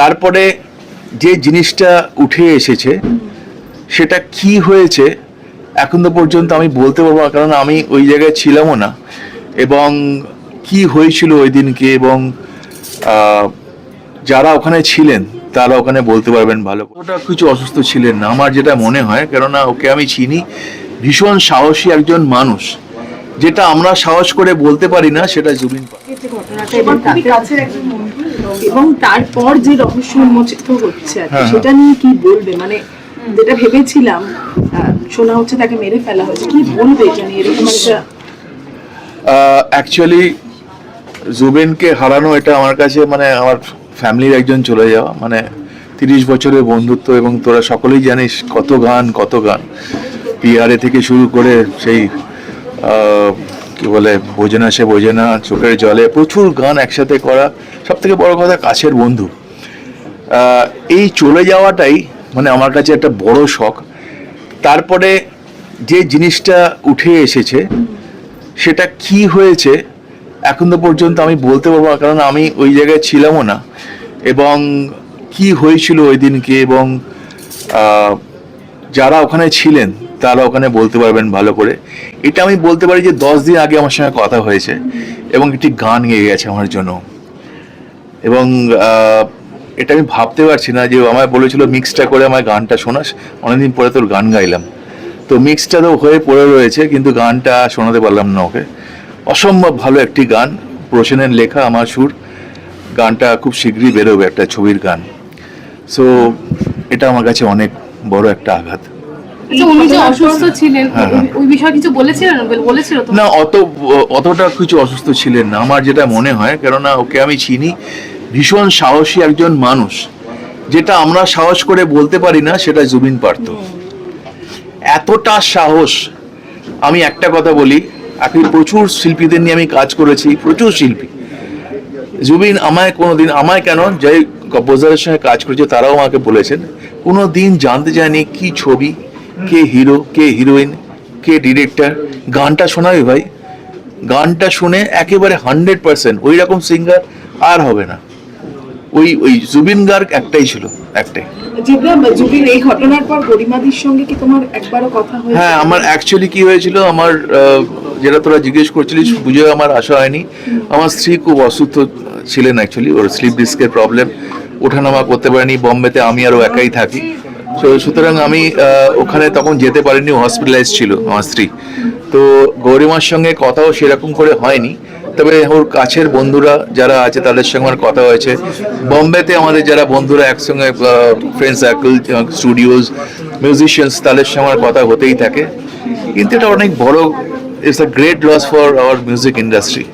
তারপরে যে জিনিসটা উঠে এসেছে, সেটা কি হয়েছে, এখন তো পর্যন্ত আমি বলতে পারব না, কারণ আমি ওই জায়গায় ছিলামও না। এবং কি হয়েছিল ওই দিনকে এবং যারা ওখানে ছিলেন, তারা ওখানে বলতে পারবেন ভালো। ওটা কিছু অসুস্থ ছিলেন না, আমার যেটা মনে হয়, কেননা ওকে আমি চিনি, ভীষণ সাহসী একজন মানুষ। যেটা আমরা সাহস করে বলতে পারি না, সেটা জুবিন ঘটনাটা এবং তারপর যে রহস্য উন্মোচিত হচ্ছে আর কি, হ্যাঁ, সেটা নিয়ে কি বলবে? মানে যেটা ভেবেছিলাম শোনা হচ্ছে তাকে মেরে ফেলা হয়েছে কি বলবে এটা নিয়ে? এরকম একটা অ্যাকচুয়ালি জুবিনকে হারানো এটা আমার কাছে মানে আমার ফ্যামিলির একজন চলে যাওয়া মানে তিরিশ বছরের বন্ধুত্ব এবং তোরা সকলেই জানিস কত গান কত গান। পিআরএ থেকে শুরু করে সেই আহ, কি বলে বোঝে না সে বোঝে না, চোখের জলে, প্রচুর গান একসাথে করা সব থেকে বড় কথা কাছের বন্ধু। এই চলে যাওয়াটাই মানে আমার কাছে একটা বড় শখ। তারপরে যে জিনিসটা উঠে এসেছে, সেটা কি হয়েছে, এখন তো পর্যন্ত আমি বলতে পারব না, কারণ আমি ওই জায়গায় ছিলামও না। এবং কি হয়েছিল ওই দিনকে, এবং যারা ওখানে ছিলেন তারা ওখানে বলতে পারবেন ভালো করে। এটা আমি বলতে পারি যে দশ দিন আগে আমার সঙ্গে কথা হয়েছে এবং একটি গান গেয়ে গেছে আমার জন্য। এবং এটা আমি ভাবতে পারছি না যে আমায় বলেছিল মিক্সটা করে আমার গানটা শোনাস। অনেকদিন পরে তোর গান গাইলাম। তো মিক্সটা তো হয়ে পড়ে রয়েছে, কিন্তু গানটা শোনাতে পারলাম না ওকে। অসম্ভব ভালো একটি গান, প্রসেনের লেখা, আমার সুর। গানটা খুব শীঘ্রই বেরোবে একটা ছবির গান। সো এটা আমার কাছে অনেক বড় একটা আঘাত। উনি যে অসুস্থ ছিলেন হ্যাঁ, হ্যাঁ। ওই- ওই বিষয়ে কিছু বলেছিলেন? বলেছিল তো? না অত অতটা কিছু অসুস্থ ছিলেন না আমার যেটা মনে হয় কেননা ওকে আমি চিনি ভীষণ সাহসী একজন মানুষ। যেটা আমরা সাহস করে বলতে পারি না সেটা জুবিন পারত এতটা সাহস আমি একটা কথা বলি আপনি প্রচুর শিল্পীদের নিয়ে আমি কাজ করেছি প্রচুর শিল্পী। জুবিন আমায় কোনোদিন আমায় কেন যে কম্পোজারের সঙ্গে কাজ করেছে তারাও আমাকে বলেছেন কোনো দিন জানতে চায়নি কি ছবি কে হিরো কে হিরোইন কে ডিরেক্টর গানটা শোনাবে ভাই। গানটা শুনে একেবারে হান্ড্রেড পার্সেন্ট ওই রকম সিঙ্গার আর হবে না। ওই ওই জুবিন গার্গ একটাই ছিল একটাই। জুবিন এই ঘটনার পর গরিমাদির সঙ্গে কি তোমার একবারও কথা হয়েছে হ্যাঁ আমার অ্যাকচুয়ালি কি হয়েছিল আমার যেটা তোরা জিজ্ঞেস করছিলিস পুজোয় আমার আসা হয়নি। আমার স্ত্রী খুব অসুস্থ ছিলেন অ্যাকচুয়ালি ওর স্লিপ ডিস্কের প্রবলেম ওঠানামা করতে পারেনি বম্বেতে আমি আরও একাই থাকি। তো সুতরাং আমি ওখানে তখন যেতে পারিনি হসপিটালাইজ ছিল আমার স্ত্রী। তো গৌরিমার সঙ্গে কথাও সেরকম করে হয়নি। তবে ওর কাছের বন্ধুরা যারা আছে তাদের সঙ্গে আমার কথা হয়েছে। বম্বেতে আমাদের যারা বন্ধুরা একসঙ্গে ফ্রেন্ড সার্কেল স্টুডিওজ মিউজিশিয়ানস তাদের সঙ্গে আমার কথা হতেই থাকে। কিন্তু এটা অনেক বড় it's a great loss for our music industry